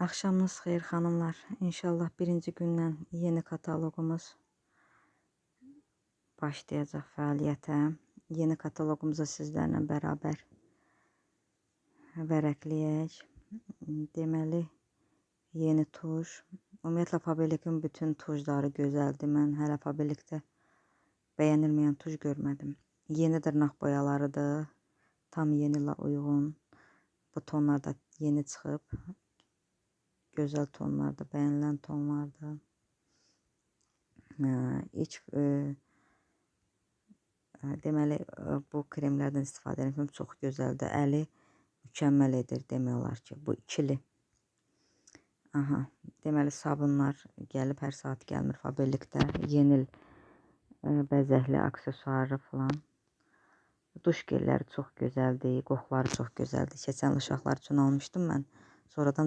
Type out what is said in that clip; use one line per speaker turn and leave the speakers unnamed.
Axşamınız xeyir xanımlar. İnşallah birinci gündən yeni kataloqumuz başlayacaq fəaliyyətə. Yeni kataloqumuzu sizlərlə bərabər vərəqləyək. Deməli, yeni tuş. Ümumiyyətlə Faberlikin bütün tuşları gözəldir. Mən hələ Faberlikdə bəyənilməyən tuş görmədim. Yeni dırnaq boyalarıdır. Tam yenila uyğun. Bu tonlar da yeni çıxıb. Gözəl tonlardır, bəyənilən tonlardır. Ə, İç ə, deməli ə, bu kremlərdən istifadə etmişəm. Çox gözəldir. Əli mükəmməl edir demək olar ki, bu ikili. Aha, deməli sabunlar gəlib, hər saat gəlmir Faberlikdə. Yenil ə, bəzəkli, aksesuarlı falan. Duş gelləri çox gözəldir, qoxuları çox gözəldir. Keçən uşaqlar üçün almışdım mən. Sonradan